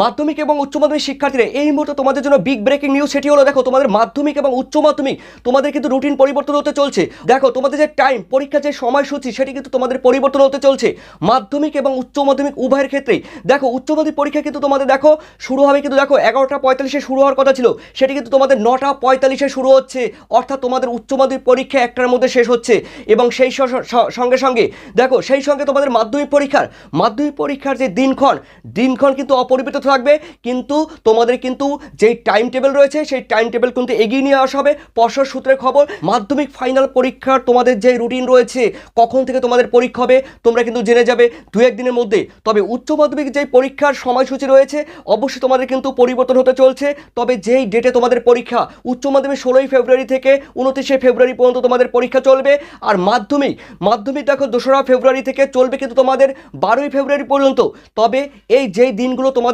মাধ্যমিক এবং উচ্চ মাধ্যমিক শিক্ষার্থীরা এই মুহূর্তে তোমাদের জন্য বিগ ব্রেকিং নিউজ সেটি হলো, দেখো, তোমাদের মাধ্যমিক এবং উচ্চ মাধ্যমিক, তোমাদের কিন্তু রুটিন পরিবর্তন হতে চলছে। দেখো, তোমাদের যে টাইম পরীক্ষার যে সময়সূচি, সেটি কিন্তু তোমাদের পরিবর্তন হতে চলছে। মাধ্যমিক এবং উচ্চ মাধ্যমিক উভয়ের ক্ষেত্রেই। দেখো, উচ্চ মাধ্যমিক পরীক্ষা কিন্তু তোমাদের, দেখো, শুরু হবে কিন্তু, দেখো, এগারোটা পঁয়তাল্লিশে শুরু হওয়ার কথা ছিল। সেটি কিন্তু তোমাদের নটা পঁয়তাল্লিশে শুরু হচ্ছে। অর্থাৎ তোমাদের উচ্চ মাধ্যমিক পরীক্ষা একটার মধ্যে শেষ হচ্ছে। এবং সেই সঙ্গে সঙ্গে, দেখো, সেই সঙ্গে তোমাদের মাধ্যমিক পরীক্ষার মাধ্যমিক পরীক্ষার যে দিনক্ষণ দিনক্ষণ কিন্তু অপরিবর্তিত থাকবে। কিন্তু তোমাদের কিন্তু যেই টাইম টেবিল রয়েছে, সেই টাইম টেবিল কিন্তু এগিয়ে নিয়ে আসা হবে। পর্ষদ সূত্রে খবর, মাধ্যমিক ফাইনাল পরীক্ষার তোমাদের যে রুটিন রয়েছে, কখন থেকে তোমাদের পরীক্ষা হবে, তোমরা কিন্তু জেনে যাবে দু একদিনের মধ্যে। তবে উচ্চ মাধ্যমিক যেই পরীক্ষার সময়সূচি রয়েছে, অবশ্যই তোমাদের কিন্তু পরিবর্তন হতে চলছে। তবে যেই ডেটে তোমাদের পরীক্ষা, উচ্চ মাধ্যমিক ষোলোই ফেব্রুয়ারি থেকে উনত্রিশে ফেব্রুয়ারি পর্যন্ত তোমাদের পরীক্ষা চলবে। আর মাধ্যমিক মাধ্যমিক দেখো দোসরা ফেব্রুয়ারি থেকে চলবে কিন্তু তোমাদের বারোই ফেব্রুয়ারি পর্যন্ত। তবে এই যেই দিনগুলো তোমাদের